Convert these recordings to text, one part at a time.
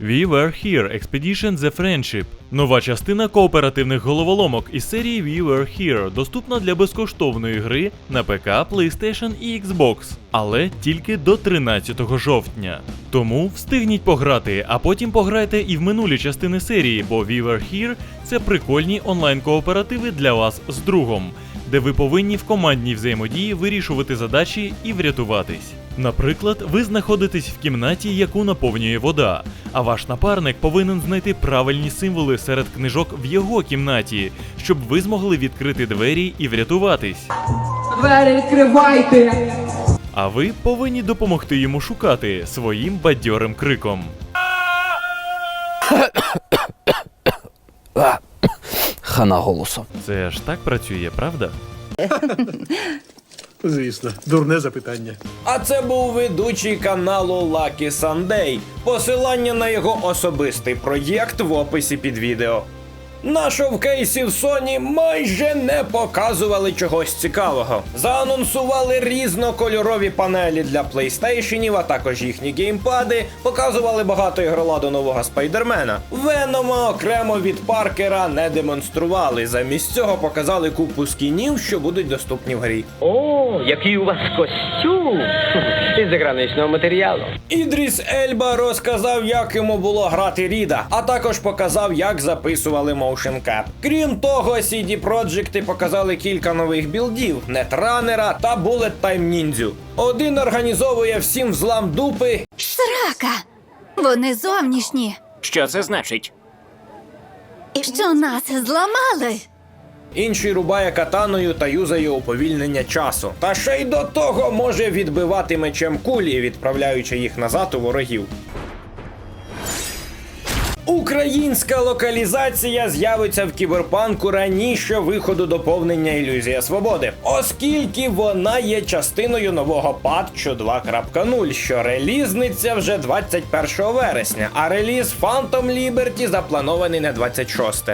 We Were Here Expedition The Friendship. Нова частина кооперативних головоломок із серії We Were Here доступна для безкоштовної гри на ПК, PlayStation і Xbox, але тільки до 13 жовтня. Тому встигніть пограти, а потім пограйте і в минулі частини серії, бо We Were Here це прикольні онлайн-кооперативи для вас з другом, де ви повинні в командній взаємодії вирішувати задачі і врятуватись. Наприклад, ви знаходитесь в кімнаті, яку наповнює вода, а ваш напарник повинен знайти правильні символи серед книжок в його кімнаті, щоб ви змогли відкрити двері і врятуватись. Двері відкривайте! А ви повинні допомогти йому шукати своїм бадьорим криком. Хана голосу. Це ж так працює, правда? Звісно, дурне запитання. А це був ведучий каналу Lucky Sunday. Посилання на його особистий проєкт в описі під відео. На шоукейсі в Sony майже не показували чогось цікавого. Заанонсували різнокольорові панелі для PlayStation, а також їхні геймпади, показували багато ігроладу нового спайдермена. Венома окремо від Паркера не демонстрували. Замість цього показали купу скінів, що будуть доступні в грі. О, який у вас костюм! Із заграничного матеріалу. Ідріс Ельба розказав, як йому було грати Ріда, а також показав, як записували Motion Cap. Крім того, CD Projekt показали кілька нових білдів: Нетранера та Bullet Time Ninja. Один організовує всім взлам дупи, Срака! Вони зовнішні, Що це значить? що нас зламали. інший рубає катаною та юзає уповільнення часу. Та ще й до того може відбивати мечем кулі, відправляючи їх назад у ворогів. Українська локалізація з'явиться в кіберпанку раніше виходу доповнення Ілюзія Свободи, оскільки вона є частиною нового патчу 2.0, що релізниться вже 21 вересня, а реліз Phantom Liberty запланований на 26.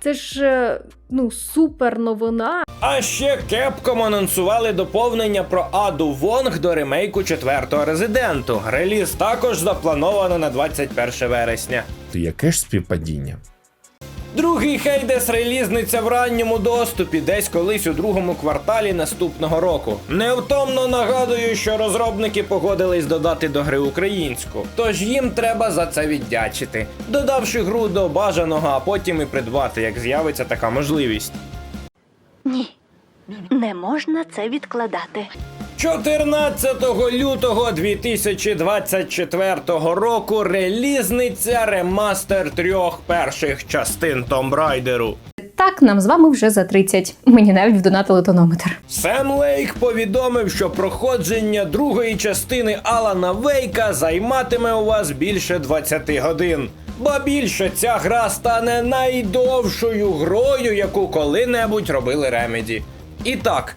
Це ж е, ну супер новина. А ще Capcom анонсували доповнення про Аду Вонг до ремейку четвертого резиденту. Реліз також заплановано на 21 вересня. То яке ж співпадіння? Другий Хейдес релізниться в ранньому доступі, десь колись у другому кварталі наступного року. Невтомно нагадую, що розробники погодились додати до гри українську, тож їм треба за це віддячити, додавши гру до бажаного, а потім і придбати, як з'явиться така можливість. Ні, не можна це відкладати. 14 лютого 2024 року релізниця ремастер трьох перших частин Tomb Raider. Так, нам з вами вже за 30. Мені навіть вдонатили тонометр. Сем Лейк повідомив, що проходження другої частини Алана Вейка займатиме у вас більше 20 годин. Ба більше ця гра стане найдовшою грою, яку коли-небудь робили Ремеді. І так,